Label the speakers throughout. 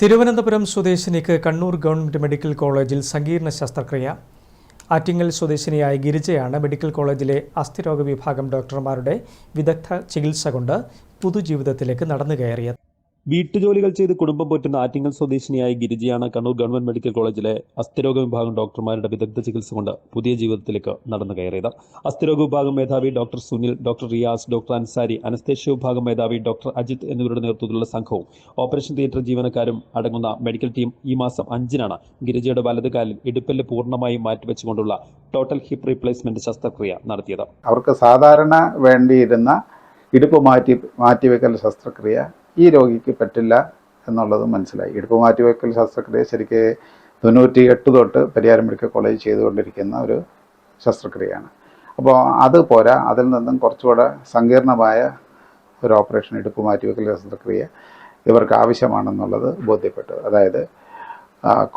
Speaker 1: തിരുവനന്തപുരം സ്വദേശിനിക്ക് Kannur government medical കോളേജിൽ സങ്കീർണ ശസ്ത്രക്രിയ. ആറ്റിങ്ങൽ സ്വദേശിനിയായ ഗിരിജയാണ് മെഡിക്കൽ കോളേജിലെ അസ്ഥിരോഗ വിഭാഗം ഡോക്ടർമാരുടെ വിദഗ്ധ ചികിത്സ കൊണ്ട് പുതുജീവിതത്തിലേക്ക് നടന്നു കയറിയത്
Speaker 2: വീട്ടുജോലികൾ ചെയ്ത് കുടുംബം പോറ്റുന്ന ആറ്റിങ്ങൽ സ്വദേശിനിയായ ഗിരിജയാണ് കണ്ണൂർ ഗവൺമെന്റ് മെഡിക്കൽ കോളേജിലെ അസ്ഥിരോഗ വിഭാഗം ഡോക്ടർമാരുടെ വിദഗ്ധ ചികിത്സ കൊണ്ട് പുതിയ ജീവിതത്തിലേക്ക് നടന്നു കയറിയത്. അസ്ഥിരോഗ വിഭാഗം മേധാവി doctor Sunil doctor Riyas doctor Ansari anaesthesia വിഭാഗം മേധാവി ഡോക്ടർ അജിത് എന്നിവരുടെ നേതൃത്വത്തിലുള്ള സംഘവും ഓപ്പറേഷൻ തിയേറ്റർ ജീവനക്കാരും അടങ്ങുന്ന മെഡിക്കൽ ടീം ഈ മാസം അഞ്ചിനാണ് ഗിരിജയുടെ വലത് കാലിൽ ഇടുപ്പല്ല് പൂർണമായും മാറ്റിവെച്ചുകൊണ്ടുള്ള ടോട്ടൽ ഹിപ്പ് റീപ്ലേസ്മെന്റ് ശസ്ത്രക്രിയ നടത്തിയത്.
Speaker 3: അവർക്ക് സാധാരണ വേണ്ടിയിരുന്ന ഇടുപ്പ് മാറ്റി മാറ്റിവെക്കൽ ശസ്ത്രക്രിയ ഈ രോഗിക്ക് പറ്റില്ല എന്നുള്ളത് മനസ്സിലായി. ഇടുപ്പ് മാറ്റിവെക്കൽ ശസ്ത്രക്രിയ ശരിക്ക് തൊണ്ണൂറ്റി എട്ട് തൊട്ട് പരിയാരം മെഡിക്കൽ കോളേജ് ചെയ്തുകൊണ്ടിരിക്കുന്ന ഒരു ശസ്ത്രക്രിയയാണ്. അപ്പോൾ അത് പോരാ. അതിൽ നിന്നും കുറച്ചുകൂടെ സങ്കീർണമായ ഒരു ഓപ്പറേഷൻ ഇടുപ്പ് മാറ്റിവെക്കൽ ശസ്ത്രക്രിയ ഇവർക്ക് ആവശ്യമാണെന്നുള്ളത് ബോധ്യപ്പെട്ടു. അതായത്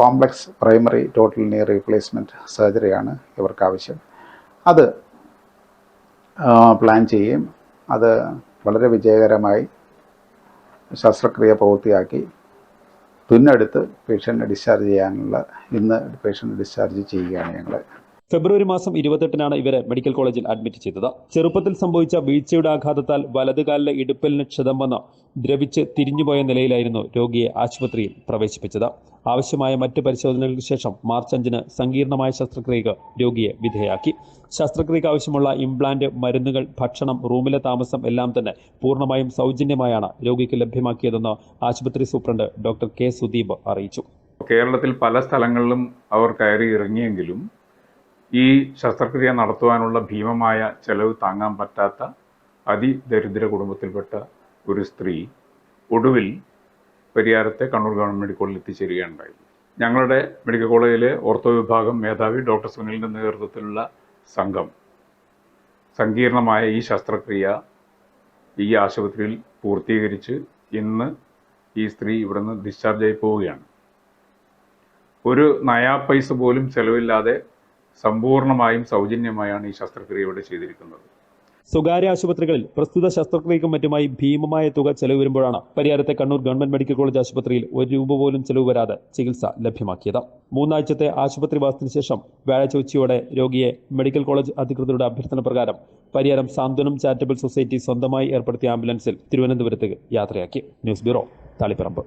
Speaker 3: complex primary total near replacement സർജറിയാണ് ഇവർക്ക് ആവശ്യം. അത് പ്ലാൻ ചെയ്യുകയും അത് വളരെ വിജയകരമായി ശസ്ത്രക്രിയ പൂർത്തിയാക്കി തുന്നെടുത്ത് പേഷ്യന്റിനെ ഡിസ്ചാർജ് ചെയ്യാനുള്ള ഇന്ന് പേഷ്യന്റ് ഡിസ്ചാർജ് ചെയ്യുകയാണ് ഞങ്ങൾ
Speaker 2: ഫെബ്രുവരി മാസം ഇരുപത്തെട്ടിനാണ് ഇവരെ മെഡിക്കൽ കോളേജിൽ അഡ്മിറ്റ് ചെയ്തത്. ചെറുപ്പത്തിൽ സംഭവിച്ച വീഴ്ചയുടെ ആഘാതത്താൽ വലതുകാലിലെ ഇടുപ്പലിന് ക്ഷതം വന്ന് ദ്രവിച്ച് തിരിഞ്ഞുപോയ നിലയിലായിരുന്നു രോഗിയെ ആശുപത്രിയിൽ പ്രവേശിപ്പിച്ചത്. ആവശ്യമായ മറ്റ് പരിശോധനകൾക്ക് ശേഷം മാർച്ച് അഞ്ചിന് സങ്കീർണമായ ശസ്ത്രക്രിയക്ക് രോഗിയെ വിധേയാക്കി ശസ്ത്രക്രിയക്ക് ആവശ്യമുള്ള ഇംപ്ലാന്റ് മരുന്നുകൾ ഭക്ഷണം റൂമിലെ താമസം എല്ലാം തന്നെ പൂർണമായും സൗജന്യമായാണ് രോഗിക്ക് ലഭ്യമാക്കിയതെന്ന് ആശുപത്രി സൂപ്രണ്ട് ഡോക്ടർ കെ സുദീപ് അറിയിച്ചു.
Speaker 4: കേരളത്തിൽ പല സ്ഥലങ്ങളിലും അവർ കയറി ഇറങ്ങിയെങ്കിലും ഈ ശസ്ത്രക്രിയ നടത്തുവാനുള്ള ഭീമമായ ചെലവ് താങ്ങാൻ പറ്റാത്ത അതിദരിദ്ര കുടുംബത്തിൽപ്പെട്ട ഒരു സ്ത്രീ ഒടുവിൽ പരിയാരത്തെ കണ്ണൂർ ഗവൺമെന്റ് മെഡിക്കൽ കോളേജിൽ എത്തിച്ചേരുകയുണ്ടായി. ഞങ്ങളുടെ മെഡിക്കൽ കോളേജിലെ ഓർത്തോ വിഭാഗം മേധാവി ഡോക്ടർ സുനിലിന്റെ നേതൃത്വത്തിലുള്ള സംഘം സങ്കീർണമായ ഈ ശസ്ത്രക്രിയ ഈ ആശുപത്രിയിൽ പൂർത്തീകരിച്ച് ഇന്ന് ഈ സ്ത്രീ ഇവിടുന്ന് ഡിസ്ചാർജ് ആയി പോവുകയാണ്. ഒരു നയാ പൈസ പോലും ചെലവില്ലാതെ സമ്പൂർണമായും സൗജന്യമായാണ് ഈ ശസ്ത്രക്രിയ ഇവിടെ ചെയ്തിരിക്കുന്നത്.
Speaker 2: സ്വകാര്യ ആശുപത്രികളിൽ പ്രസ്തുത ശസ്ത്രക്രിയക്കും മറ്റുമായി ഭീമമായ തുക ചെലവ് വരുമ്പോഴാണ് പരിയാരത്തെ കണ്ണൂർ ഗവൺമെന്റ് മെഡിക്കൽ കോളേജ് ആശുപത്രിയിൽ ഒരു രൂപ പോലും ചെലവ് വരാതെ ചികിത്സ ലഭ്യമാക്കിയത്. മൂന്നാഴ്ചത്തെ ആശുപത്രി വാസത്തിന് ശേഷം വ്യാഴാഴ്ച ഉച്ചയോടെ രോഗിയെ മെഡിക്കൽ കോളേജ് അധികൃതരുടെ അഭ്യർത്ഥന പ്രകാരം പരിയാരം സാന്ത്വനം ചാരിറ്റബിൾ സൊസൈറ്റി സ്വന്തമായി ഏർപ്പെടുത്തിയ ആംബുലൻസിൽ തിരുവനന്തപുരത്തേക്ക് യാത്രയാക്കി. News bureau Taliparamba.